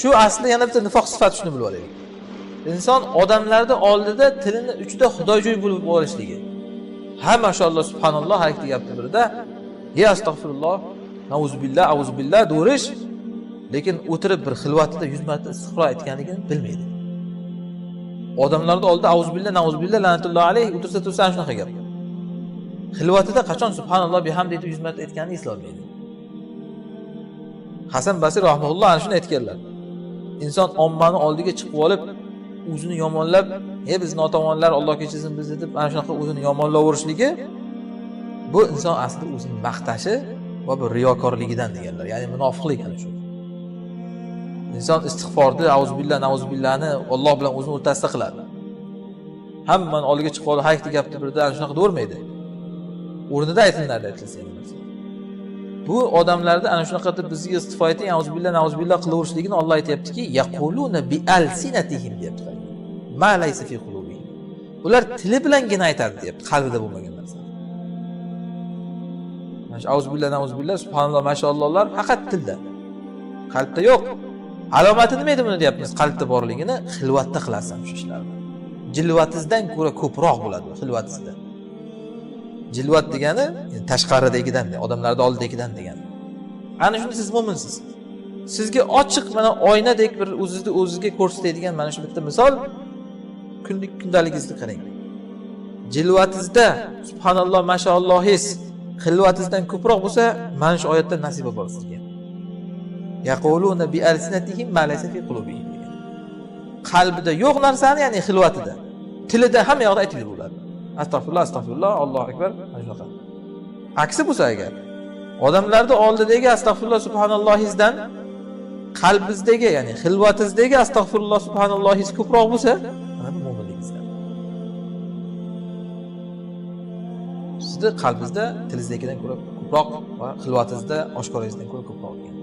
shu aslida yana bitta nifoq sifati shuni bilib olaylik inson odamlarni oldida tilini uchida xudojo'y bo'lib olishligi. Ha mashalloh subhanalloh har ikkita gapni birida. Ye astag'firulloh nauzubillah auzubillah deyverish lekin o'tirib bir xilvatida yuz marta istig'for aytganligini bilmaydi. Odamlarni oldida auzubillah nauzubillah la'natulloh alayh o'tirsa tursa ana shunaqa gap. Xilvatida qachon subhanalloh biham deb yuz marta aytganini eslolmaydi. Hasan basir rahmaulloh ana shuni aytganlar. Inson ommani oldiga chiqib olib o'zini yomonlab e biz notavonlar olloh kechirsin bizni deb ana shunaqa o'zini yomonlaverishligi bu inson aslida o'zini maqtashi va bir riyokorligidan deganlar. Ya'ni munofiqlik ana shu inson istig'forni auzubillah nauzubillahni olloh bilan o'zini o'rtasida qiladi. Hammani oldiga chiqib olib har ikkita gapni birdan shunaqa deyavermaydi o'rnida aytinglar aytilsa. Bu odamlarni ana shunaqa deb bizga istifo eting auzubillah nauzubillah qilaverishligini olloh aytyaptiki yaquluna bi alsinatihim deyapti ma laysa fi qulubihim. Ular tili bilangina aytadi deyapti qalbida bo'lmagan narsa. Mana shu auzubillah nauzubillah subhanalloh mashaallohlar faqat tilda. Qalbda yo'q. Alomati nima edi buni deyapmiz qalbda borligini xilvatda qilasan shu ishlarni. Jilvatizdan ko'ra ko'proq bo'ladi bu xilvatizda jilvat degani e, tashqaridagidan odamlarni oldidagidan degani. Ana shunda siz mo'minsiz sizga ochiq mana oynadek bir o'zizni o'zizga ko'rsatadigan mana shu bitta misol. Kunlik kundaligingizni qarang. Jilvatizda subhanalloh mashaallohingiz xilvatizdan ko'proq bo'lsa mana shu oyatdan nasiba bor sizga. Yaquluna bi alsinatihim fi qalbida yo'q narsani ya'ni xilvatida tilida hamma yoqda aytib yuraveradi astag'firulloh astag'firulloh allohu akbar. Mana shunaqa aksi bo'lsa agar odamlarni oldidagi astag'firulloh subhanallohingizdan qalbingizdagi ya'ni xilvatingizdagi astag'firulloh subhanallohingiz ko'proq bo'lsa mana bu mo'minligingizdan. Sizni qalbingizda tilingizdagidan ko'ra ko'proq va xilvatingizda oshkoringizdan ko'ra ko'proq